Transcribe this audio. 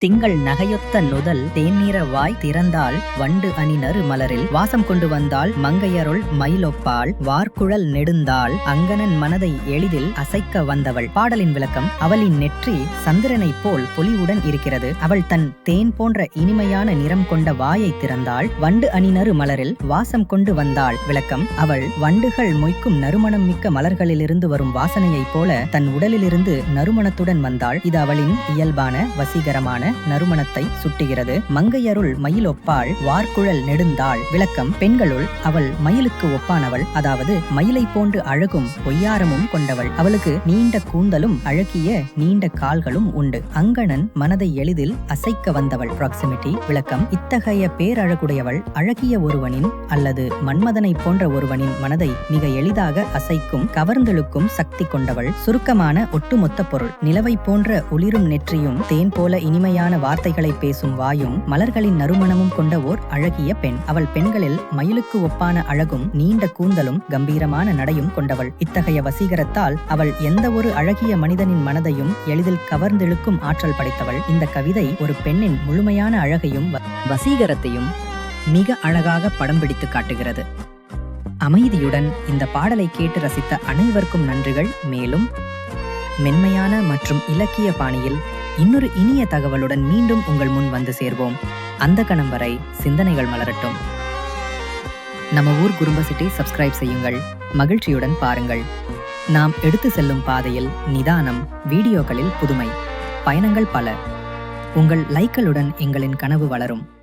திங்கள் நகையொத்த நுதல் தேநீர வாய் திறந்தாள் வண்டு அணி மலரில் வாசம் கொண்டு வந்தாள் மங்கையருள் மயிலொப்பால் வார்குழல் நெடுந்தாள் அங்கனன் மனதை எளிதில் அசைக்க வந்தவள். பாடலின் விளக்கம் அவளின் நெற்றி சந்திரனைப் போல் பொலிவுடன் இருக்கிறது. அவள் தன் தேன் போன்ற இனிமையான நிறம் கொண்ட வாயை திறந்தாள் வண்டு அணி மலரில் வாசம் கொண்டு வந்தாள். விளக்கம் அவள் வண்டுகள் மொய்க்கும் நறுமணம் மிக்க மலர்களிலிருந்து வரும் வாசனையைப் போல தன் உடலிலிருந்து நறுமணத்துடன் வந்தாள். இது அவளின் இயல்பான வசீகரமான நறுமணத்தை சுட்டுகிறது. மங்கையருள் மயில் ஒப்பாள் வார்குழல் நெடுந்தாள். விளக்கம் பெண்களுள் அவள் மயிலுக்கு ஒப்பானவள். அதாவது மயிலை போன்று அழகும் பொய்யாரமும் கொண்டவள். அவளுக்கு நீண்ட கூந்தலும் அழகிய நீண்ட கால்களும் உண்டு. அங்கணன் மனதை எளிதில் அசைக்க வந்தவள். ப்ராக்சிமிட்டி விளக்கம் இத்தகைய பேரழகுடையவள் அழகிய ஒருவனின் அல்லது மன்மதனை போன்ற ஒருவனின் மனதை மிக எளிதாக அசைக்கும் கவர்ந்தெழுக்கும் சக்தி கொண்டவள். சுருக்கமான ஒட்டுமொத்த பொருள். நிலவை போன்ற ஒளிரும் நெற்றியும் தேன் போல இனிமையான வார்த்தைகளை பேசும் வாயும் மலர்களின் நறுமணமும் கொண்ட ஓர் அழகிய பெண். அவள் பெண்களில் மயிலுக்கு ஒப்பான அழகும் நீண்ட கூந்தலும் கம்பீரமான நடையும் கொண்டவள். இத்தகைய வசீகரத்தால் அவள் எந்த ஒரு அழகிய மனிதனின் மனதையும் எளிதில் கவர்ந்தெழுக்கும் ஆற்றல் படைத்தவள். இந்த கவிதை ஒரு பெண்ணின் முழுமையான அழகையும் வ- வசீகரத்தையும் மிக அழகாக படம் பிடித்து காட்டுகிறது. அமைதியுடன் இந்த பாடலை கேட்டு ரசித்த அனைவருக்கும் நன்றிகள். மேலும் மென்மையான மற்றும் இலக்கிய பாணியில் இன்னொரு இனிய தகவலுடன் மீண்டும் உங்கள் முன் வந்து சேர்வோம். அந்த கணம் வரை சிந்தனைகள் மலரட்டும். நம்ம ஊர் குறும்பசிட்டி சப்ஸ்கிரைப் செய்யுங்கள். மகிழ்ச்சியுடன் பாருங்கள். நாம் எடுத்து செல்லும் பாதையில் நிதானம் வீடியோக்களில் புதுமை பயணங்கள் பல. உங்கள் லைக்களுடன் எங்களின் கனவு வளரும்.